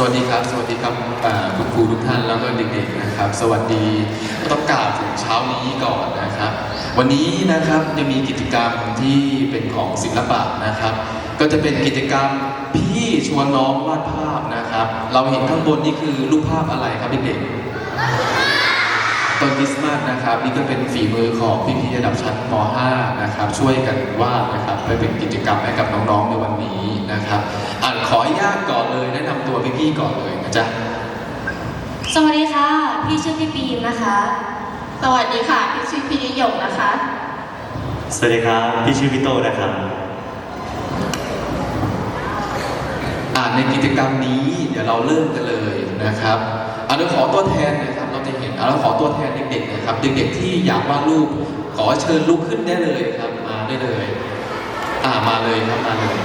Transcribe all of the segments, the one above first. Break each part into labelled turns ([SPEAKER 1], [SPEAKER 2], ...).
[SPEAKER 1] สวัสดีครับ สวัสดีครับคุณครูทุกท่านแล้วก็เด็กๆนะครับ สวัสดีต้องกล่าวถึงเช้านี้ก่อนนะครับ วันนี้นะครับจะมีกิจกรรมที่เป็นของศิลปะนะครับ ก็จะเป็นกิจกรรมพี่ชวนน้องวาดภาพนะครับ เราเห็นข้างบนนี่คือรูปภาพอะไรครับเด็กๆ ต้นคริสต์มาสนะครับ นี่ก็เป็นฝีมือของพี่ๆระดับชั้นม .5 นะครับ ช่วยกันวาดนะครับเพื่อเป็นกิจกรรมให้กับน้องๆในวันนี้นะครับอ่านขออนุญาตก่อนเลยแนะนำตัวพี่ๆก่อนเลยนะจ๊ะ
[SPEAKER 2] สวัสดีค่ะ พี่ชื่อพี่ปีมนะคะ
[SPEAKER 3] สวัสดีค่ะ พี่ชื่อพี่นิยมนะคะ
[SPEAKER 4] สวัสดีครับ พี่ชื่อพี่โตนะครับ
[SPEAKER 1] อ่าในกิจกรรมนี้เดี๋ยวเราเริ่มกันเลยนะครับอ่าเดี๋ยวขอตัวแทนนะครับ เราขอตัวแทนเด็กๆนะครับ เด็กๆที่อยากวาดรูปขอเชิญลุกขึ้นได้เลยครับ มาได้เลย อ่ามาเลยครับมาเลย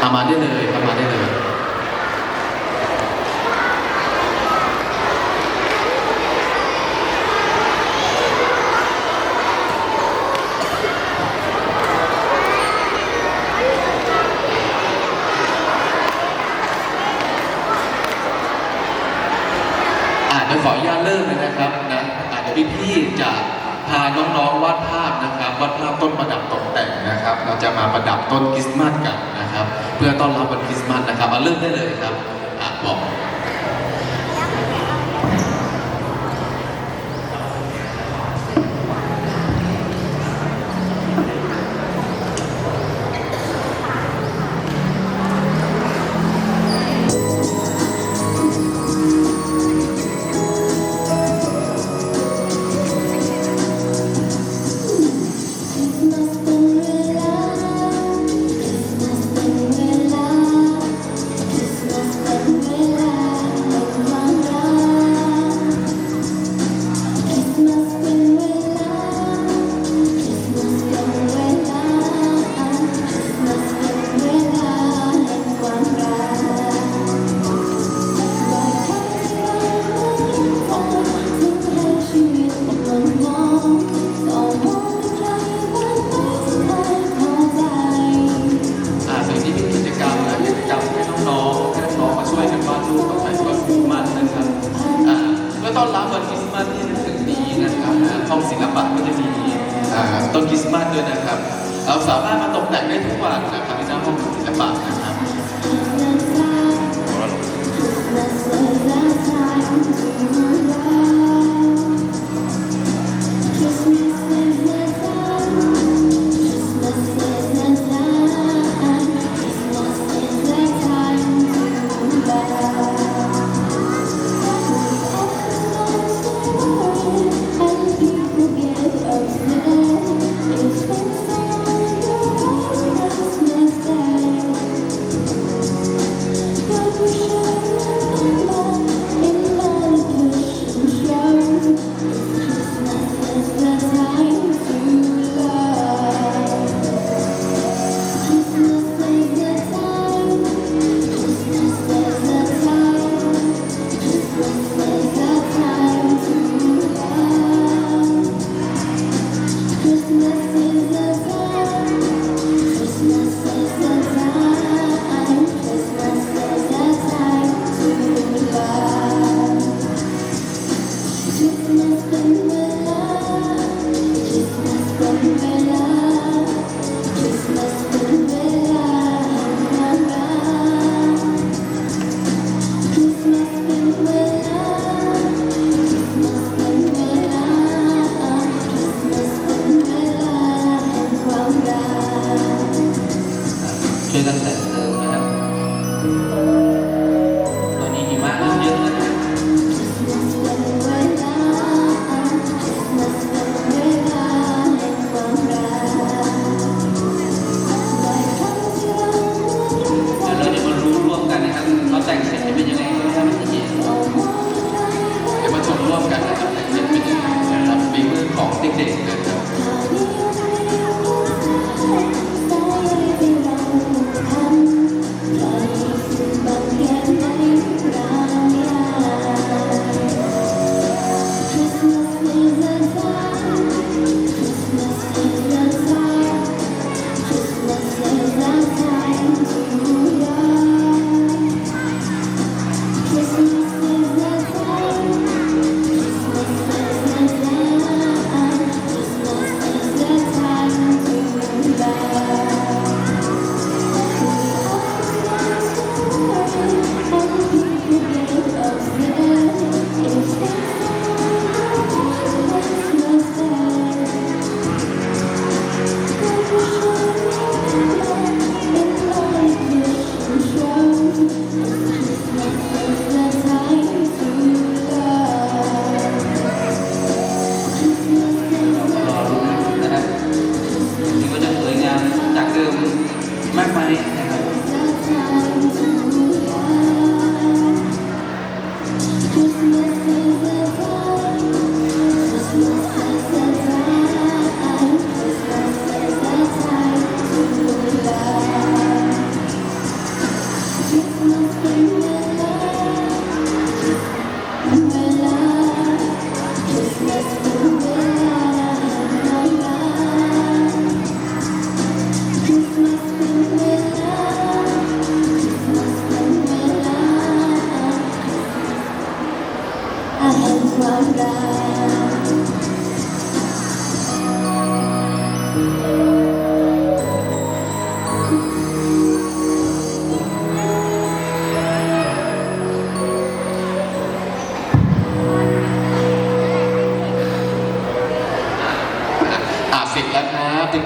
[SPEAKER 1] อ่ามาได้เลยครับมาได้เลย อ่าเดี๋ยวขออนุญาตเริ่มเลยนะครับนะอาจจะพี่ๆจะพาน้องๆวาดภาพนะครับวาดภาพต้นประดับตกแต่งนะครับ เราจะมาประดับต้นคริสต์มาสกันนะครับ เพื่อต้อนรับวันคริสต์มาสนะครับมาเริ่มได้เลยครับ แต่งได้ทุกวันนะครับที่หน้าห้องศิลปะนะครับ ช่วย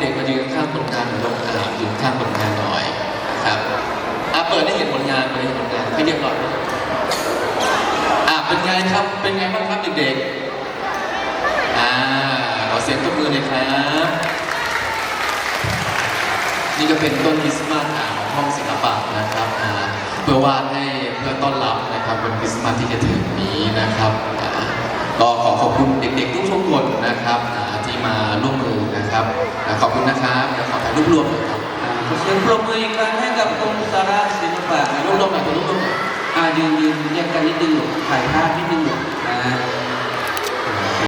[SPEAKER 1] เด็กๆ
[SPEAKER 5] มายืนข้างผลงานหน่อยลงอ่ายืนข้างผลงานหน่อยครับอ่าเปิดให้เห็นผลงานเปิดให้เห็นผลงานให้เรียบร้อยอ่าเป็นไงครับเป็นไงบ้างครับเด็กๆอ่าขอเสียงตบมือเลยครับนี่ก็เป็นต้นคริสต์มาสของห้องศิลปะนะครับอ่าเพื่อวาดให้เพื่อต้อนรับนะครับวันคริสต์มาสที่จะถึงนี้นะครับอ่าก็ขอขอบคุณเด็กๆทุกทุกคนนะครับอ่าที่มาร่วมมือ นะครับอ่าขอบคุณนะครับเดี๋ยวขอถ่ายรูปรวมหน่อยครับ
[SPEAKER 6] ขอเสียงปรบมืออีกครั้งให้กับกรมสาราศิลปะ
[SPEAKER 5] ถ่ายรูปรวมหน่อยถ่ายรูปรวมหน่อย
[SPEAKER 6] อ่ายืนยืนเรียงกันนิดนึงหนูถ่ายภาพนิดนึงหนูนะฮะ